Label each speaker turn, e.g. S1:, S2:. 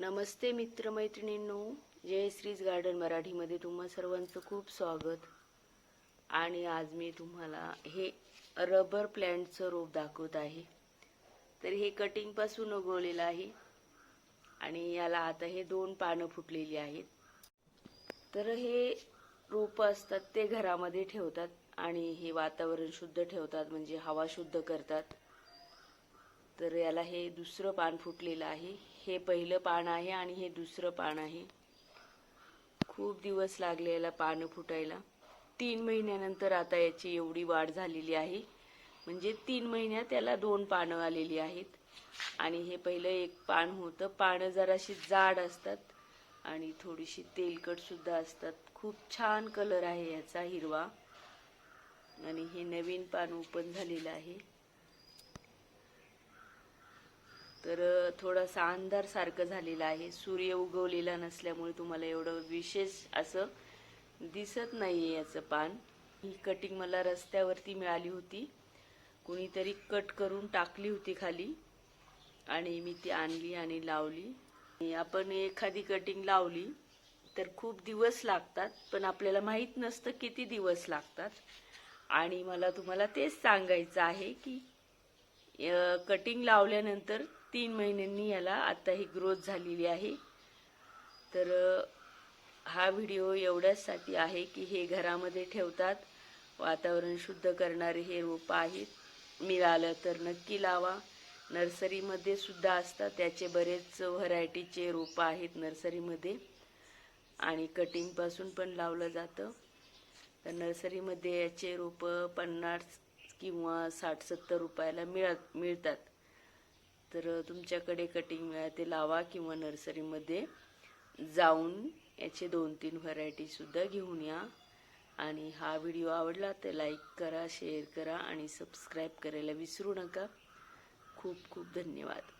S1: नमस्ते मित्रमैत्रिणींनो जय श्रीज garden मराठीमध्ये तुम्हा सर्वांचं खूप स्वागत. आणि आज मी तुम्हाला हे रबर प्लॅन्टचं रोप दाखवत आहे. तर हे कटिंगपासून उगवलेलं आहे. आणि याला आता हे दोन पानं फुटलेली आहेत. तर हे रोपं असतात ते घरामध्ये ठेवतात. आणि हे वातावरण शुद्ध ठेवतात म्हणजे हवा शुद्ध करतात. तर याला हे दुसरं पान फुटलेलं आहे. हे पहिलं पान आहे आणि हे दुसरं पान आहे. खूप दिवस लागले याला पानं फुटायला. तीन महिन्यानंतर आता याची एवढी वाढ झालेली आहे. म्हणजे तीन महिन्यात याला दोन पानं आलेली आहेत. आणि हे पहिलं एक पान होतं. पानं जराशी जाड असतात आणि थोडीशी तेलकटसुद्धा असतात. खूप छान कलर आहे याचा हिरवा. आणि हे नवीन पान ओपन झालेलं आहे. तर थोडासा अंधार सारखं झालेला आहे. सूर्य उगवलेला नसल्यामुळे तुम्हाला एवढं विशेष असं दिसत नाहीये याचं पान. ही कटिंग मला रस्त्यावरती मिळाली होती. कुणीतरी कट करून टाकली होती खाली. आणि मी ती आणली आणि लावली. आपण एखादी कटिंग लावली तर खूप दिवस लागतात पण आपल्याला माहीत नसतं किती दिवस लागतात. आणि मला तुम्हाला तेच सांगायचं आहे की कटिंग लावल्यानंतर तीन महिन्यांनी याला आता ही ग्रोथ झालेली आहे. तर हा व्हिडिओ एवढ्याचसाठी आहे की हे घरामध्ये ठेवतात वातावरण शुद्ध करणारे हे रोपं आहेत. मिळालं तर नक्की लावा. नर्सरीमध्ये सुद्धा असतात त्याचे बरेच व्हरायटीचे रोपं आहेत नर्सरीमध्ये. आणि कटिंगपासून पण लावलं जातं. तर नर्सरीमध्ये याचे रोपं पन्नास किंवा साठ सत्तर रुपयाला मिळत मिळतात. तर तुमच्याकडे कटिंग मिळालं ते लावा किंवा नर्सरीमध्ये जाऊन याचे दोन तीन व्हरायटीसुद्धा घेऊन या. आणि हा व्हिडिओ आवडला तर लाईक करा शेअर करा आणि सबस्क्राईब करायला विसरू नका. खूप खूप धन्यवाद.